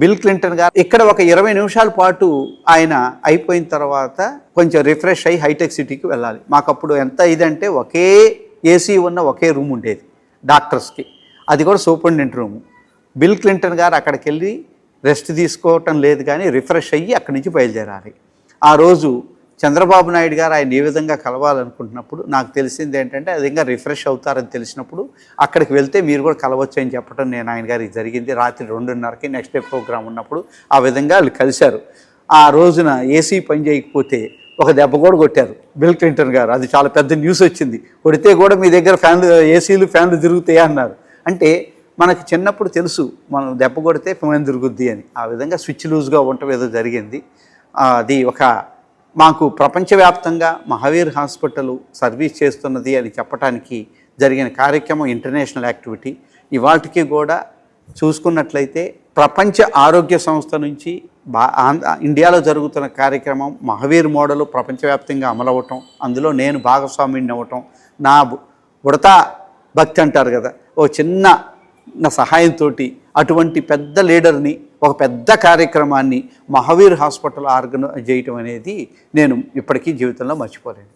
Bill Clinton గారు ఇక్కడ ఒక ఇరవై నిమిషాల పాటు ఆయన అయిపోయిన తర్వాత కొంచెం రిఫ్రెష్ అయ్యి హైటెక్ సిటీకి వెళ్ళాలి. మాకు అప్పుడు ఎంత ఇదంటే ఒకే ఏసీ ఉన్న ఒకే రూమ్ ఉండేది డాక్టర్స్కి. అది కూడా సూపరింటెండెంట్ రూము. బిల్ క్లింటన్ గారు అక్కడికి వెళ్ళి రెస్ట్ తీసుకోవటం లేదు కానీ రిఫ్రెష్ అయ్యి అక్కడి నుంచి బయలుదేరాలి. ఆ రోజు చంద్రబాబు నాయుడు గారు ఆయన ఏ విధంగా కలవాలనుకుంటున్నప్పుడు నాకు తెలిసింది ఏంటంటే అది ఇంకా రిఫ్రెష్ అవుతారని తెలిసినప్పుడు అక్కడికి వెళ్తే మీరు కూడా కలవచ్చు అని చెప్పడం నేను ఆయన గారికి జరిగింది. రాత్రి రెండున్నరకి నెక్స్ట్ డే ప్రోగ్రామ్ ఉన్నప్పుడు ఆ విధంగా వాళ్ళు కలిశారు. ఆ రోజున ఏసీ పని చేయకపోతే ఒక దెబ్బ కూడా కొట్టారు. బిల్ క్లింటన్ గారు అది చాలా పెద్ద న్యూస్ వచ్చింది. కొడితే కూడా మీ దగ్గర ఫ్యాన్లు ఏసీలు ఫ్యాన్లు తిరుగుతాయి అన్నారు. అంటే మనకు చిన్నప్పుడు తెలుసు మనం దెబ్బ కొడితే ఫ్యాన్ తిరుగుద్ది అని. ఆ విధంగా స్విచ్ లూజ్గా ఉండటం ఏదో జరిగింది. అది ఒక మాకు ప్రపంచవ్యాప్తంగా మహావీర్ హాస్పిటల్ సర్వీస్ చేస్తున్నది అని చెప్పడానికి జరిగిన కార్యక్రమం ఇంటర్నేషనల్ యాక్టివిటీ. ఇవాటికి కూడా చూసుకున్నట్లయితే ప్రపంచ ఆరోగ్య సంస్థ నుంచి బా ఆంధ్ర ఇండియాలో జరుగుతున్న కార్యక్రమం మహావీర్ మోడల్ ప్రపంచవ్యాప్తంగా అమలవటం అందులో నేను భాగస్వామిని అవ్వటం నా ఉడతా భక్తి అంటారు కదా ఓ చిన్న నా సహాయంతో అటువంటి పెద్ద లీడర్ని ఒక పెద్ద కార్యక్రమాన్ని మహావీర్ హాస్పిటల్ ఆర్గనైజ్ చేయటం అనేది నేను ఇప్పటికీ జీవితంలో మర్చిపోలేను.